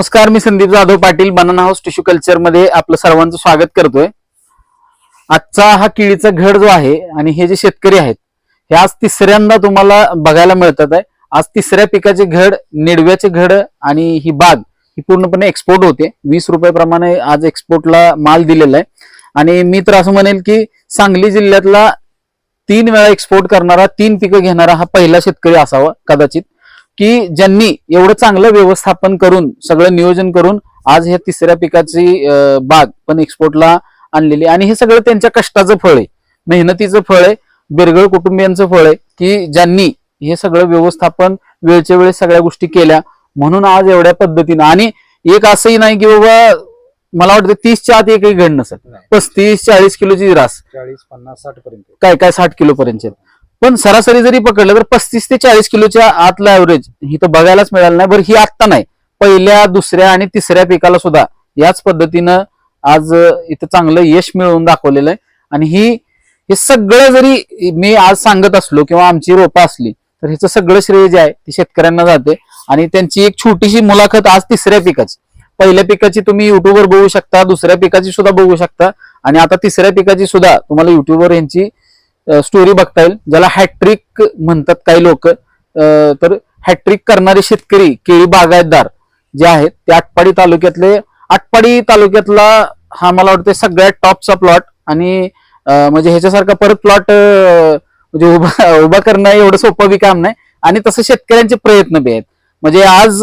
नमस्कार मी Sandeep Jadhav Patil banana house tissue कल्चरमध्ये आपलं सर्वांचं स्वागत करतोय. आजचा हा किडीचा घड जो आहे आणि हे जे शेतकरी आहेत हे आज तिसऱ्यांदा तुम्हाला बघायला मिळतात आहे. आज तिसऱ्या पिकाचे घड निडव्याचे घड आणि ही बाग ही पूर्णपणे एक्सपोर्ट होते. वीस रुपयाप्रमाणे आज एक्सपोर्टला माल दिलेला आहे. आणि मी तर असं म्हणेल की सांगली जिल्ह्यातला तीन वेळा एक्सपोर्ट करणारा तीन पिकं घेणारा हा पहिला शेतकरी असावा कदाचित. की ज्यांनी एवढं चांगलं व्यवस्थापन करून सगळं नियोजन करून आज ह्या तिसऱ्या पिकाची बाग पण एक्सपोर्टला आणलेली आणि हे सगळं त्यांच्या कष्टाचं फळ आहे. मेहनतीचं फळ आहे. बिरगळ कुटुंबियांचं फळ आहे की ज्यांनी हे सगळं व्यवस्थापन वेळच्या वेळेस सगळ्या गोष्टी केल्या म्हणून आज एवढ्या पद्धतीनं. आणि एक असंही नाही की बाबा मला वाटतं तीसच्या आत एकही घड नाही. पस्तीस चाळीस किलोची रास. चाळीस पन्नास साठ पर्यंत. काय काय साठ किलो पर्यंत पण सरासरी जरी पकडलं तर पस्तीस ते चाळीस किलोच्या आतला ऍव्हरेज ही तर बघायलाच मिळालं नाही. बरं ही आत्ता नाही. पहिल्या दुसऱ्या आणि तिसऱ्या पिकाला सुद्धा याच पद्धतीनं आज इथं चांगलं यश मिळवून दाखवलेलं आहे. आणि ही हे सगळं जरी मी आज सांगत असलो किंवा आमची रोपं असली तर ह्याचं सगळं श्रेय जे आहे ते शेतकऱ्यांना जाते. आणि त्यांची एक छोटीशी मुलाखत आज तिसऱ्या पिकाची. पहिल्या पिकाची तुम्ही युट्यूबवर बघू शकता दुसऱ्या पिकाची सुद्धा बघू शकता. आणि आता तिसऱ्या पिकाची सुद्धा तुम्हाला युट्यूबवर यांची स्टोरी बघता येईल ज्याला हॅट्रिक म्हणतात काही लोक. तर हॅट्रिक करणारे शेतकरी केळी बागायतदार जे आहेत ते आटपाडी तालुक्यातले आटपाडी तालुक्यातला हा मला वाटतं सगळ्यात टॉपचा प्लॉट आणि म्हणजे ह्याच्यासारखा परत प्लॉट म्हणजे उभा उभा करणं एवढं सोपं बी काम नाही. आणि तसं शेतकऱ्यांचे प्रयत्न बी आहेत. म्हणजे आज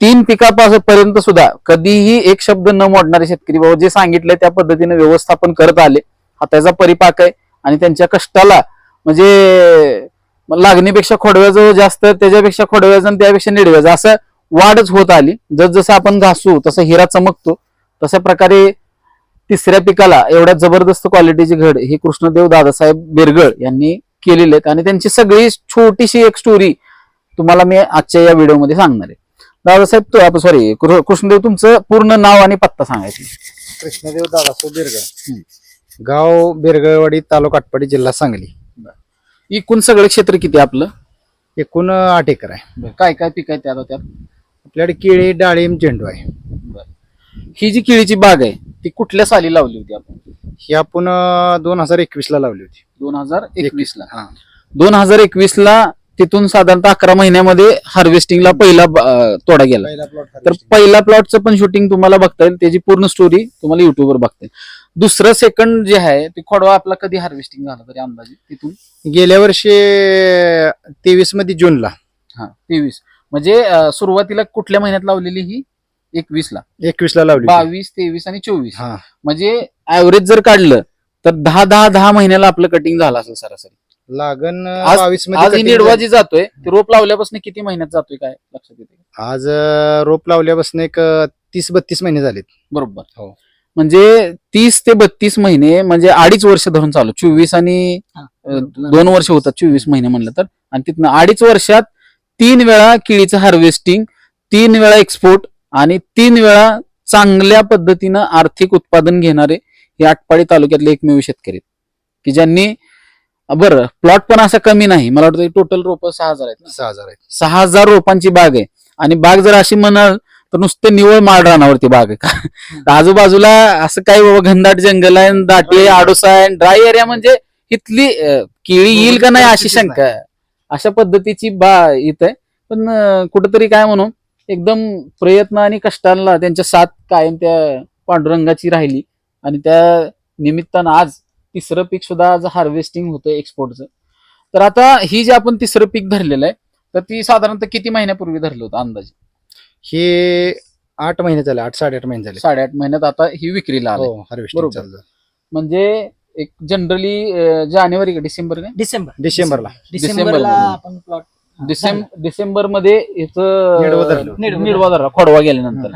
तीन पिकापर्यंत सुद्धा कधीही एक शब्द न मोडणारे शेतकरी बाबा जे सांगितलंय त्या पद्धतीने व्यवस्थापन करत आले. हा त्याचा परिपाक आहे. आणि त्यांच्या कष्टाला म्हणजे लागणीपेक्षा खोडव्याचं जास्त त्याच्यापेक्षा खोडव्याचं आणि त्यापेक्षा निडव्याचं असं वाढच होत आली जसजसं आपण घासू तसं हिरा चमकतो तशा प्रकारे तिसऱ्या पिकाला एवढ्या जबरदस्त क्वालिटीची घड हे कृष्णदेव दादासाहेब बिरगळ यांनी केलेले आहेत. आणि त्यांची सगळी छोटीशी एक स्टोरी तुम्हाला मी आजच्या या व्हिडिओमध्ये सांगणार आहे. दादासाहेब सॉरी कृष्णदेव तुमचं पूर्ण नाव आणि पत्ता सांगायचं कृष्णदेव दादासो बिरगळ. गाव बिरगळवाडी तालुका आटपाडी जिल्हा सांगली. एकूण सगळं क्षेत्र किती आपलं? एकूण आठ एकर आहे. काय काय पीक आहे त्यात त्यात? आपल्याकडे केळी डाळिंब झेंडू आहे. ही जी केळीची बाग आहे ती कुठल्या साली लावली होती आपण? ही आपण दोन हजार एकवीस ला लावली होती. दोन हजार एकवीस ला हा. दोन हजार एकवीस ला तिथून साधारणतः अकरा महिन्यामध्ये हार्वेस्टिंगला पहिला तोडा गेला. पहिला प्लॉट तर पहिल्या प्लॉटचं पण शूटिंग तुम्हाला बघता येईल. त्याची पूर्ण स्टोरी तुम्हाला युट्यूबवर बघता येईल. दुसरं सेकंड जे आहे ते खोडवा आपला कधी हार्वेस्टिंग झाला तरी अंदाजे? तिथून? गेल्या वर्षी तेवीसमध्ये जूनला. हा तेवीस. म्हणजे अं, सुरुवातीला कुठल्या महिन्यात लावलेली ही? एकवीस ला एकवीस ला लावली. बावीस तेवीस आणि चोवीस. हा. म्हणजे ऍव्हरेज जर काढलं तर दहा दहा दहा महिन्याला आपलं कटिंग झालं असेल सरासरी. लागण आज- बावीस आज ही मध्ये निडवा जी जातोय ते रोप लावल्यापासून किती महिन्यात जातोय काय लक्षात येते. आज अं, रोप लावल्यापासून एक अं, तीस बत्तीस महिने झालेत. बरोबर. हो. म्हणजे तीस ते बत्तीस महिने म्हणजे अडीच वर्ष धरून चालू. चोवीस आणि दोन वर्ष होतात चोवीस महिने म्हणलं तर. आणि तिथनं अडीच वर्षात तीन वेळा केळीचं हार्वेस्टिंग तीन वेळा एक्सपोर्ट आणि तीन वेळा चांगल्या पद्धतीनं आर्थिक उत्पादन घेणारे हे आटपाडी तालुक्यातले एकमेव शेतकरी. की ज्यांनी बरं प्लॉट पण असा कमी नाही. मला वाटतं टोटल रोप सहा हजार आहेत ना. सहा हजार आहेत. सहा हजार रोपांची बाग आहे. आणि बाग जर अशी म्हणाल तर नुसते निवळ माळ रानावरती बाग आहे. का आजूबाजूला असं काही बाबा घनदाट जंगल आहे दाटी आहे आडोसा आहे ड्राय एरिया म्हणजे इथली केळी येईल का नाही अशी शंका आहे. अशा पद्धतीची बा इथं आहे. पण कुठंतरी काय म्हणू एकदम प्रयत्न आणि कष्टाला त्यांच्या साथ कायम त्या पांडुरंगाची राहिली. आणि त्या निमित्तानं आज तिसरं पीक सुद्धा आज हार्वेस्टिंग होतं एक्सपोर्टचं तर आता ही जे आपण तिसरं पीक धरलेलं आहे तर ती साधारणतः किती महिन्यापूर्वी धरलं होतं अंदाजे? हे आठ महिने झाले आठ साडेआठ महिने झाले. साडेआठ महिन्यात आता ही विक्रीला आली. हो हार्वेस्टिंग बरोबर. चालू झालं. म्हणजे एक जनरली जानेवारी का डिसेंबर काय डिसेंबर. डिसेंबरला. डिसेंबरला डिसेंबरला. आपण प्लॉट डिसेंबर डिसेंबरमध्ये निडवं धरलं. याच निडवं निडवा धरला खोडवा गेल्यानंतर.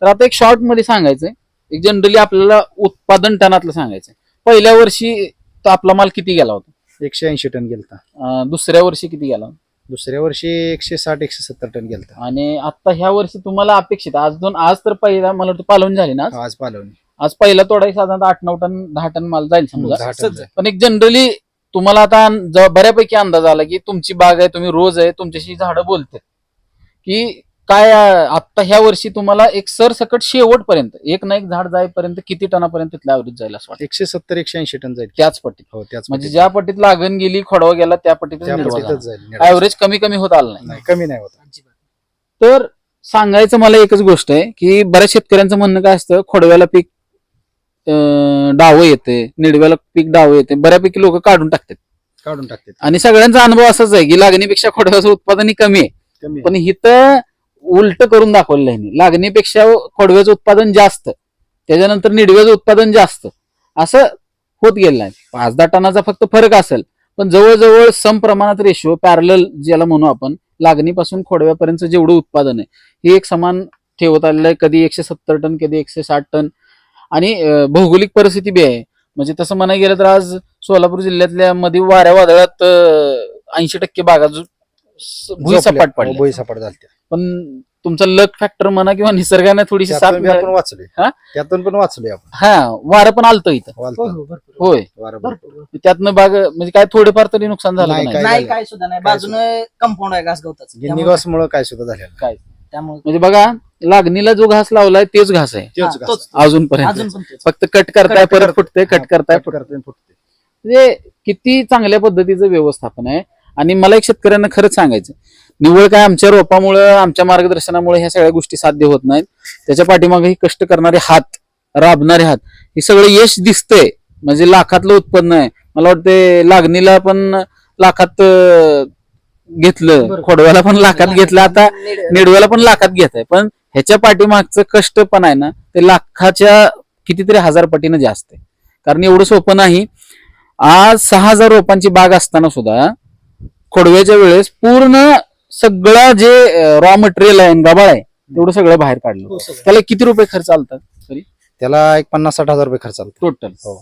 तर आता एक शॉर्टमध्ये सांगायचंय. एक जनरली आपल्याला उत्पादन टनातलं सांगायचंय. पहिल्या वर्षी तर आपला माल किती गेला होता? एकशे ऐंशी टन गेलता. अं, दुसऱ्या वर्षी किती गेला? दुसऱ्या वर्षी एकशे साठ एकशे सत्तर टन गेलता. आणि आता ह्या वर्षी तुम्हाला अपेक्षित आज दोन आज तर पहिला मला वाटतं पालवून झाली ना आज? आज पालवणी. आज पहिला तोडाही साधारणतः आठ नऊ टन दहा टन माल जाईल समजा. दहा टन जाईल. पण एक जनरली तुम्हाला आता ज- बऱ्यापैकी अंदाज आला की तुमची बाग आहे तुम्ही रोज आहे तुमच्याशी झाडं बोलतात. की काय आता ह्या वर्षी तुम्हाला एक सरसकट शेवटपर्यंत एक ना एक झाड जाईपर्यंत किती टनापर्यंत तिथला ऍव्हरेज जाईल असं वाटतं? एकशे सत्तर एकशे ऐंशी टन जाईल. त्याच पट्टीत हो त्याच म्हणजे. ज्या पट्टीत लागण गेली खोडवा गेला त्या पट्टीत त्या पट्टीतच जाईल ऍव्हरेज कमी कमी होत आलं नाही. नाही कमी नाही होत. तर सांगायचं मला एकच गोष्ट आहे की बऱ्याच शेतकऱ्यांचं म्हणणं काय असतं खोडव्याला पीक अं, डावं येते निडव्याला पीक डावं येते बऱ्यापैकी लोक काढून टाकतात. काढून टाकते आणि सगळ्यांचा अनुभव असाच आहे की लागणीपेक्षा खोडव्याचं उत्पादन कमी आहे. कमी पण इथं उलट करून दाखवलेलं आहे लागणीपेक्षा खोडव्याचं उत्पादन जास्त त्याच्यानंतर निडव्याचं उत्पादन जास्त असं होत गेलं नाही पाच दहा टनाचा फक्त फरक असेल पण जवळजवळ सम प्रमाणात रेशो पॅरल ज्याला म्हणू आपण लागणीपासून खोडव्यापर्यंत जेवढं उत्पादन आहे हे एक समान ठेवत आलेलं आहे. कधी एकशे सत्तर टन कधी एकशे साठ टन. आणि भौगोलिक परिस्थिती बी आहे. म्हणजे तसं म्हणायला गेलं तर आज सोलापूर जिल्ह्यातल्या मध्ये वाऱ्या वादळात ऐंशी टक्के बागा जो- स- भुई झोपल्या. हो, पण तुमचा लक फॅक्टर म्हणा किंवा निसर्गाने थोडीशी साथ त्यातून बी आपण. वाचलोय हा? त्यातून पण वाचलोय आपण हा वारं पण आलतं इथं वालतं. होय वारं भरपूर. त्यातनं बाग म्हणजे काय थोडेफार तरी नुकसान झालं नाही, का काय नाही नाही झालं? काय सुद्धा नाही काय बाजूने कंपाऊंड आहे घास गवताच गिन्नी मुळे काय सुद्धा झालेलं नाही. त्यामुळे म्हणजे बघा लागणीला जो घास लावलाय तेच घास आहे तेच हा, घास. तोच. अजूनपर्यंत अजून पण तेच. फक्त कट करताय परत फुटते कट हा, करताय कट फुटते करताय, फुटते. म्हणजे किती चांगल्या पद्धतीचं व्यवस्थापन आहे आणि मला एक शेतकऱ्यांना खरंच सांगायचं निव्वळ काय आमच्या रोपामुळं आमच्या मार्गदर्शनामुळे ह्या सगळ्या गोष्टी साध्य होत नाहीत. त्याच्या पाठीमागे ही कष्ट करणारे हात राबणारे हात हे सगळं यश दिसतंय. म्हणजे लाखातलं उत्पन्न आहे. मला वाटते लागणीला पण लाखात घेतलं. खोडव्याला पण लाखात घेतलं. आता निड- निडव्याला पण लाखात घेत आहे. पण ह्याच्या पाठीमागचं कष्ट पण आहे ना ते लाखाच्या कितीतरी हजार पटीनं जास्त आहे. कारण एवढं सोपं नाही. आज सहा हजार रोपांची बाग असताना सुद्धा खोडव्याच्या वेळेस पूर्ण सगळं जे रॉ मटेरियल आहे गबाळ आहे तेवढं सगळं बाहेर काढलं हो, सगळं. त्याला किती रुपये खर्च आलतात तरी? त्याला एक पन्नास साठ हजार रुपये खर्च आला टोटल हो.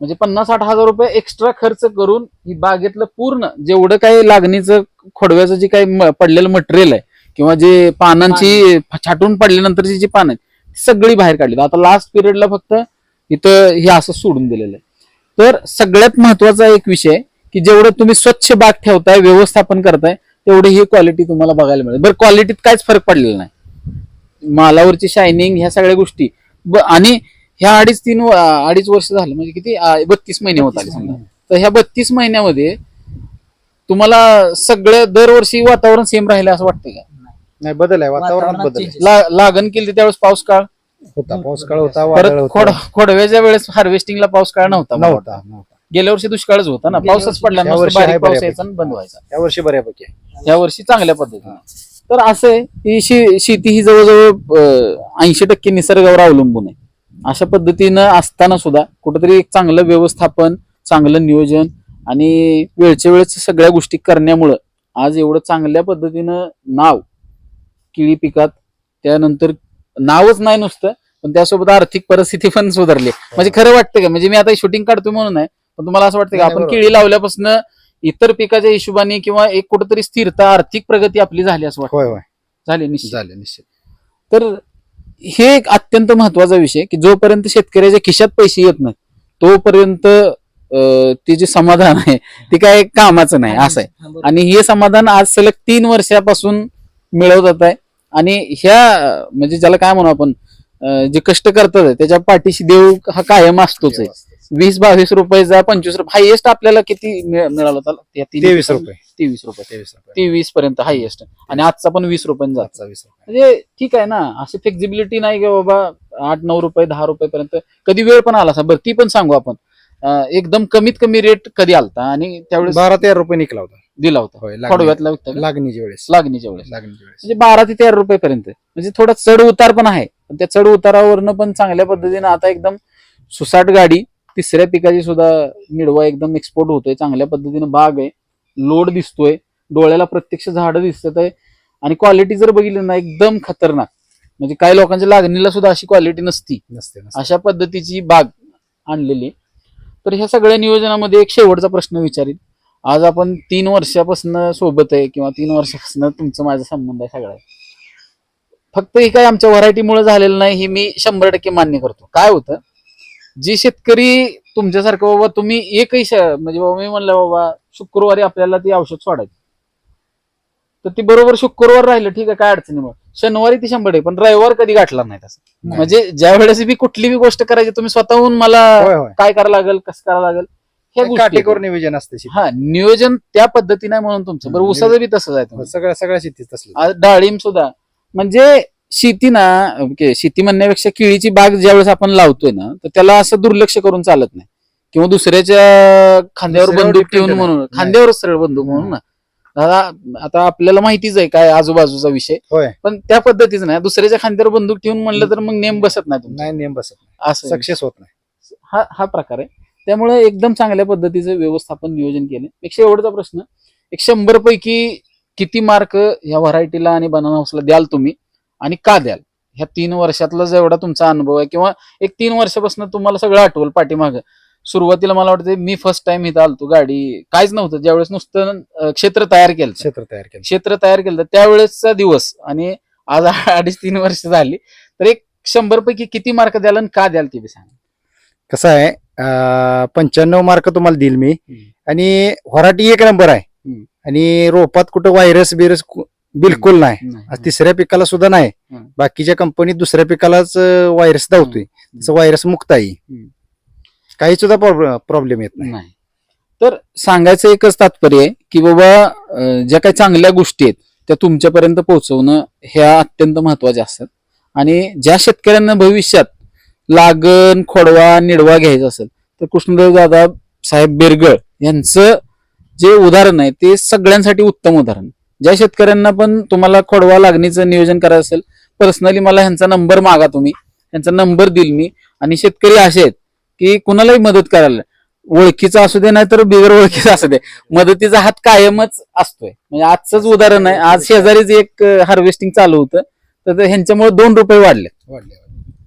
म्हणजे पन्नास साठ हजार रुपये एक्स्ट्रा खर्च करून ही बागेतलं पूर्ण जेवढं काही लागणीचं खोडव्याचं जे काही म- पडलेलं मटेरियल आहे किंवा जे पानांची छाटून पडल्यानंतरची जी पानं आहेत ती सगळी बाहेर काढली. आता लास्ट पिरियडला फक्त इथं हे असं सोडून दिलेलं आहे. तर सगळ्यात महत्त्वाचा एक विषय की जेवढं तुम्ही स्वच्छ बाग ठेवताय व्यवस्थापन करताय तेवढी ही क्वालिटी तुम्हाला बघायला मिळेल. बरं क्वालिटीत काहीच फरक पडलेला नाही. मालावरची शायनिंग ह्या सगळ्या गोष्टी. ब- आणि ह्या अडीच तीन अडीच वर्ष झालं म्हणजे किती आ, बत्तीस महिने होत आले समजा. तर ह्या बत्तीस महिन्यामध्ये तुम्हाला सगळं दरवर्षी वातावरण सेम राहिलं असं वाटतं का? नाही बदल आहे. वातावरणात वातावरणात बदल लागण केली त्यावेळेस पाऊस काळ? होता पाऊस काळ होता खोडव्याच्या वेळेस हार्वेस्टिंगला पाऊस काळ नव्हता. मला वाटतं. नव्हता नव्हता. गेल्या वर्षी दुष्काळच होता ना. वर्षी- पडला या नसता, वर्षी आहे पाऊस बऱ्यापैकी. यायचा आणि बंद व्हायचा. या वर्षी बऱ्यापैकी आहे. या वर्षी चांगल्या पद्धतीने. तर असं आहे की शे- शेती ही जवळजवळ ऐंशी टक्के निसर्गावर अवलंबून आहे. अशा पद्धतीनं असताना सुद्धा कुठेतरी एक चांगलं व्यवस्थापन चांगलं नियोजन आणि वेळच्या वेळेस सगळ्या गोष्टी करण्यामुळं आज एवढं चांगल्या पद्धतीनं नाव केळी पिकात त्यानंतर नावच नाही नुसतं पण त्यासोबत आर्थिक परिस्थिती पण सुधारली. म्हणजे खरं वाटतं का? म्हणजे मी आता शूटिंग काढतो म्हणून आहे पण तुम्हाला असं वाटतं का आपण. केळी लावल्यापासून इतर पिकाच्या हिशोबाने किंवा एक कुठेतरी स्थिरता आर्थिक प्रगती आपली झाली असं वाटतं? होय होय. झाली निश्चित. झाले निश्चित. तर हे एक अत्यंत महत्त्वाचा विषय की जोपर्यंत शेतकऱ्याच्या खिशात पैसे येत नाही तोपर्यंत अं, ते जे समाधान आहे ते काय कामाचं नाही असं आहे. हा. आणि हे समाधान आज सलग तीन वर्षापासून मिळवत आहे. आणि ह्या म्हणजे ज्याला काय म्हणू आपण अं, जे कष्ट करतात त्याच्या पाठीशी देव हा कायम असतोच आहे. वीस बावीस रुपयाचा पंचवीस रुपये. हायएस्ट आपल्याला किती मिळ- मिळाला होता? तिन्ही तेवीस रुपये. तेवीस रुपये. तेवीस रुपये. तेवीस पर्यंत हायएस्ट आणि आजचा पण वीस रुपयांचा आजचा वीस रुपये. म्हणजे ठीक आहे ना अशी फ्लेक्झिबिलिटी नाही की बाबा आठ नऊ रुपये दहा रुपये पर्यंत. कधी वेळ पण आला असा बरं ती पण सांगू आपण. अं, एकदम कमीत कमी रेट कधी आलता? आणि त्यावेळेस बारा तेरा रुपये निघला होता. दिला होता. होय लागणी- खोडव्यातला होता का? लागणीच्या वेळेस. लागणीच्या वेळेस. लागणीच्या वेळेस. म्हणजे बारा ते तेरा रुपये पर्यंत. म्हणजे थोडा चढ उतार पण आहे. पण त्या चढ उतारावरनं पण चांगल्या पद्धतीनं आता एकदम सुसाट गाडी तिसऱ्या पिकाची सुद्धा निडवा एकदम एक्सपोर्ट होतोय चांगल्या पद्धतीनं बाग आहे. लोड दिसतोय डोळ्याला प्रत्यक्ष झाडं दिसत आहे. आणि क्वालिटी जर बघितली ना एकदम खतरनाक. म्हणजे काही लोकांच्या लागणीला सुद्धा अशी क्वालिटी नसती. नसते. अशा पद्धतीची बाग आणलेली तर ह्या सगळ्या नियोजनामध्ये एक शेवटचा प्रश्न विचारील आज आपण तीन वर्षापासून सोबत आहे किंवा तीन वर्षापासून तुमचं माझा संबंध आहे सगळा फक्त हे काय आमच्या व्हरायटीमुळे झालेलं नाही हे मी शंभर टक्के मान्य करतो. काय होतं? जे शेतकरी तुमच्यासारखं बाबा तुम्ही एकही म्हणजे बाबा मी म्हणलं बाबा शुक्रवारी आपल्याला ती औषध सोडायचं तर ती बरोबर शुक्रवार राहिलं ठीक आहे काय अडचणी मग शनिवारी ती शंभर आहे पण रविवार कधी गाठला नाही तसं. म्हणजे ज्या वेळेस बी कुठली बी गोष्ट करायची तुम्ही स्वतःहून मला काय करावं लागेल कसं करावं लागेल काटेकोर. नियोजन असते. हा नियोजन त्या पद्धतीने म्हणून तुमचं बरं. उसाचं बी तसंच आहे. सगळ्या सगळ्या शेतीत तसलं डाळिंब सुद्धा म्हणजे शेती ना ओके, शेती म्हणण्यापेक्षा केळीची बाग ज्यावेळेस आपण लावतोय ना तर त्याला असं दुर्लक्ष करून चालत नाही. किंवा दुसऱ्याच्या खांद्यावर बंदूक ठेवून. म्हणून नाही. खांद्यावरच सरळ बंदूक म्हणून ना. आता आता आपल्याला माहितीच आहे काय आजूबाजूचा विषय. पण त्या पद्धतीचं नाही. दुसऱ्याच्या खांद्यावर बंदूक ठेवून म्हणलं तर मग नेम बसत नाही नाही नेम बसत नाही. असं सक्सेस होत नाही. हा हा प्रकार आहे. त्यामुळे एकदम चांगल्या पद्धतीचं व्यवस्थापन नियोजन केलं. पेक्षा एवढाचा प्रश्न. एक शंभर पैकी किती मार्क ह्या व्हरायटीला आणि बनाना हाऊसला द्याल तुम्ही? आणि का द्याल? ह्या तीन वर्षातला जेवढा तुमचा अनुभव आहे किंवा एक तीन वर्षापासून तुम्हाला सगळं आठवल पाठीमागं. सुरुवातीला मला वाटतं मी फर्स्ट टाइम इथं आलतो गाडी. काहीच नव्हतं. ज्यावेळेस नुसतं क्षेत्र तयार केलं क्षेत्र तयार केलं क्षेत्र तयार केलं त्यावेळेसचा दिवस. आणि आज अडीच तीन वर्ष झाली. तर एक शंभर पैकी किती मार्क द्याल आणि का द्याल ते बी सांगा. कसं आहे पंच्याण्णव मार्क तुम्हाला देईल मी. आणि व्हरायटी एक नंबर आहे. आणि रोपात कुठं व्हायरस बिरस बिलकुल नाही. आज तिसऱ्या पिकाला सुद्धा नाही. बाकीच्या कंपनीत दुसऱ्या पिकालाच व्हायरस धावतोय. तसं व्हायरस मुक्त आहे. काही सुद्धा प्रॉब्लेम येत नाही. नाही. तर सांगायचं एकच तात्पर्य आहे की बाबा अं, ज्या काही चांगल्या गोष्टी आहेत त्या तुमच्यापर्यंत पोहोचवणं ह्या अत्यंत महत्त्वाच्या असतात. आणि ज्या शेतकऱ्यांना भविष्यात लागण खोडवा निडवा घ्यायचा असेल तर कृष्णदेव दादा साहेब बेरगळ यांचं जे उदाहरण आहे ते सगळ्यांसाठी उत्तम उदाहरण. ज्या शेतकऱ्यांना पण तुम्हाला खोडवा लागणीचं नियोजन करायचं असेल पर्सनली मला ह्यांचा नंबर मागा तुम्ही. त्यांचा नंबर देईल मी. आणि शेतकरी असे आहेत की कुणालाही मदत करायला ओळखीचा असू दे नाही तर बिगर ओळखीचा असू दे. मदतीचा हात कायमच असतोय. म्हणजे आजचंच उदाहरण आहे. आज शेजारीच एक हार्वेस्टिंग चालू होतं तर ह्यांच्यामुळे दोन रुपये वाढले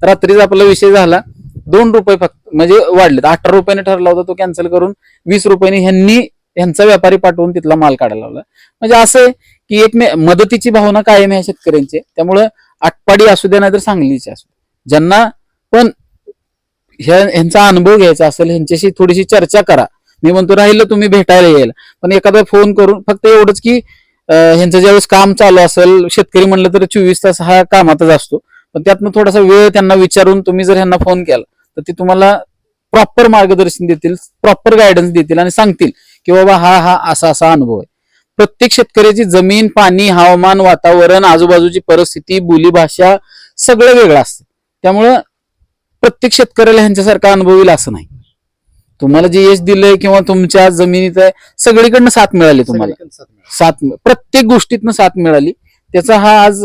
रात्रीच आपला विषय झाला दोन रुपये फक्त म्हणजे वाढलेत. अठरा रुपयाने ठरला होता तो कॅन्सल करून वीस रुपयाने ह्यांनी ह्यांचा व्यापारी पाठवून तिथला माल काढायला लावला. म्हणजे असं आहे की एक मदतीची भावना कायम आहे शेतकऱ्यांची? त्यामुळं आटपाडी असू दे नाहीतर सांगलीची असू दे. ज्यांना पण ह्या ह्यांचा अनुभव घ्यायचा असेल ह्यांच्याशी थोडीशी चर्चा करा. मी म्हणतो राहिलं तुम्ही भेटायला येईल. पण एखादा फोन करून फक्त एवढंच की ह्यांचं ज्यावेळेस काम चालू असेल शेतकरी म्हणलं तर चोवीस तास हा कामातच असतो. पण त्यातनं थोडासा वेळ त्यांना विचारून तुम्ही जर ह्यांना फोन केला तर ते तुम्हाला प्रॉपर मार्गदर्शन देतील प्रॉपर गायडन्स देतील आणि सांगतील. की बाबा हा हा असा असा अनुभव आहे. प्रत्येक शेतकऱ्याची जमीन पाणी हवामान वातावरण आजूबाजूची परिस्थिती बोली भाषा सगळं वेगळं असतं. त्यामुळं प्रत्येक शेतकऱ्याला ह्यांच्यासारखा अनुभव येईल असं नाही. तुम्हाला जे यश दिलंय किंवा तुमच्या जमिनीत आहे सगळीकडनं साथ मिळाली तुम्हाला. साथ प्रत्येक गोष्टीतनं साथ मिळाली. त्याचा हा आज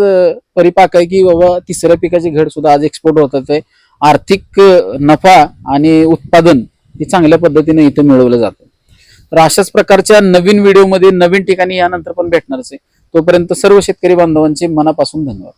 परिपाक आहे की बाबा तिसऱ्या पिकाची घड सुद्धा आज एक्सपोर्ट होतात आहे. आर्थिक नफा आणि उत्पादन हे चांगल्या पद्धतीने इथं मिळवलं जातं. तर अशाच प्रकारच्या नवीन व्हिडिओमध्ये नवीन ठिकाणी यानंतर पण भेटणारच आहे. तोपर्यंत सर्व शेतकरी बांधवांचे मनापासून धन्यवाद.